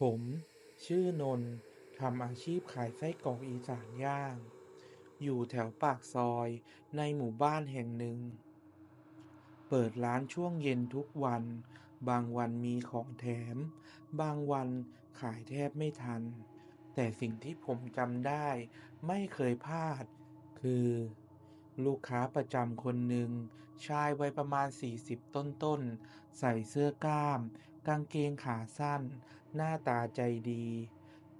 ผม ชื่อนนท์ทำอาชีพขายไส้กรอกอีสานย่าง อยู่แถวปากซอยในหมู่บ้านแห่งหนึ่ง เปิดร้านช่วงเย็นทุกวัน บางวันมีของแถม บางวันขายแทบไม่ทัน แต่สิ่งที่ผมจำได้ไม่เคยพลาด คือ ลูกค้าประจำคนหนึ่ง ชายวัยประมาณ 40 ต้นๆ ใส่เสื้อกล้าม กางเกงขาสั้น หน้าตาใจดี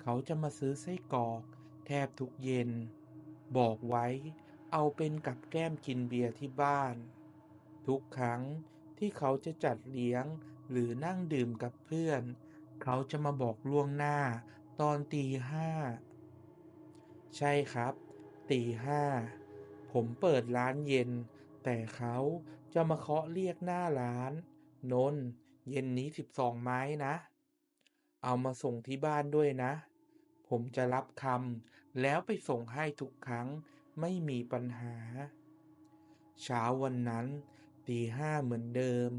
เขาจะมาซื้อไส้กรอก แทบทุกเย็น บอกไว้ เอาเป็นกับแก้มกินเบียร์ที่บ้าน ทุกครั้งที่เขาจะจัดเลี้ยงหรือนั่งดื่มกับเพื่อน เขาจะมาบอกล่วงหน้า ตอนตีห้า ใช่ครับ ตีห้า ผมเปิดร้านเย็น แต่เขาจะมาเคาะเรียกหน้าร้าน นน เย็นนี้สิบสองไม้นะ เอามาส่งที่บ้านด้วยนะ ผมจะรับคำแล้วไปส่งให้ทุกครั้งไม่มีปัญหา เช้าวันนั้นตีห้าเหมือนเดิม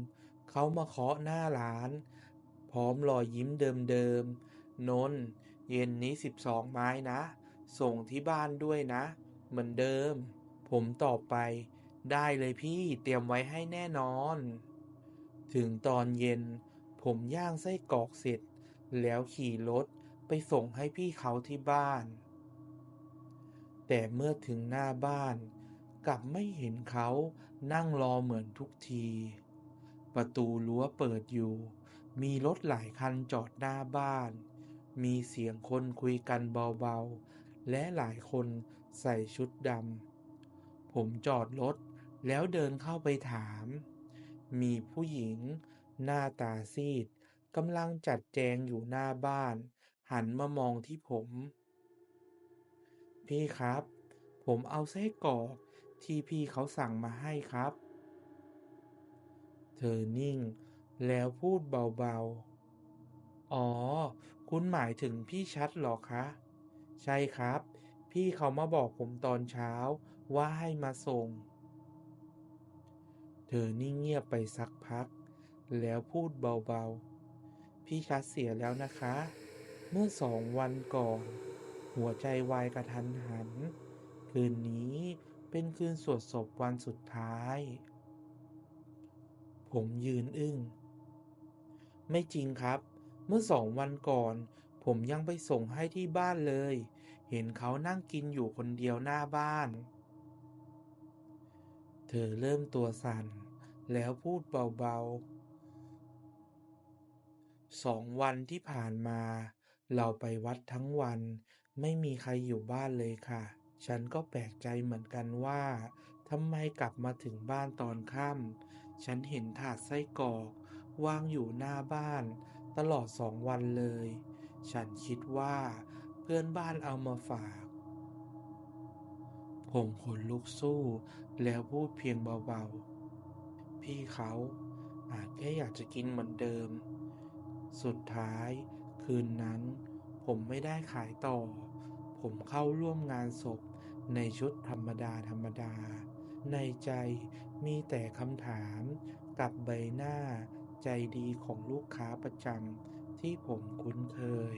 เขามาเคาะหน้าร้าน พร้อมรอยยิ้มเดิมๆนน เย็นนี้สิบสองไม้นะ ส่งที่บ้านด้วยนะ เหมือนเดิม ผมตอบไป ได้เลยพี่เตรียมไว้ให้แน่นอน ถึงตอนเย็น ผมย่างไส้กรอกเสร็จ แล้วขี่รถไปส่งให้พี่เขาที่บ้าน แต่เมื่อถึงหน้าบ้าน กลับไม่เห็นเขานั่งรอเหมือนทุกที ประตูรั้วเปิดอยู่ มีรถหลายคันจอดหน้าบ้าน มีเสียงคนคุยกันเบาๆ และหลายคนใส่ชุดดำ ผมจอดรถแล้วเดินเข้าไปถาม มีผู้หญิง หน้าตาซีดกำลังจัดแจงอยู่หน้าบ้าน หันมามองที่ผม พี่ครับ ผมเอาไส้กรอกที่พี่เขาสั่งมาให้ครับ เธอนิ่ง แล้วพูดเบาๆ อ๋อ คุณหมายถึงพี่ชัดหรอคะ ใช่ครับ พี่เขามาบอกผมตอนเช้า ว่าให้มาส่ง เธอนิ่งเงียบไปสักพัก แล้วพูดเบาๆ พี่ชัดเสียแล้วนะคะ เมื่อสองวันก่อน หัวใจวายกระทันหัน คืนนี้เป็นคืนสวดศพวันสุดท้าย ผมยืนอึ้ง ไม่จริงครับ เมื่อสองวันก่อน ผมยังไปส่งให้ที่บ้านเลย เห็นเขานั่งกินอยู่คนเดียวหน้าบ้าน เธอเริ่มตัวสั่น แล้วพูดเบาๆสองวันที่ผ่านมา เราไปวัดทั้งวัน ไม่มีใครอยู่บ้านเลยค่ะ ฉันก็แปลกใจเหมือนกันว่าทำไมกลับมาถึงบ้านตอนค่ำฉันเห็นถาดไส้กรอกวางอยู่หน้าบ้าน ตลอดสองวันเลย ฉันคิดว่าเพื่อนบ้านเอามาฝาก ผมขนลุกสู้ แล้วพูดเพียงเบาๆ พี่เขาอาจแค่อยากจะกินเหมือนเดิม สุดท้ายคืนนั้นผมไม่ได้ขายต่อ ผมเข้าร่วมงานศพในชุดธรรมดาธรรมดา ในใจมีแต่คำถามกับใบหน้าใจดีของลูกค้าประจำที่ผมคุ้นเคย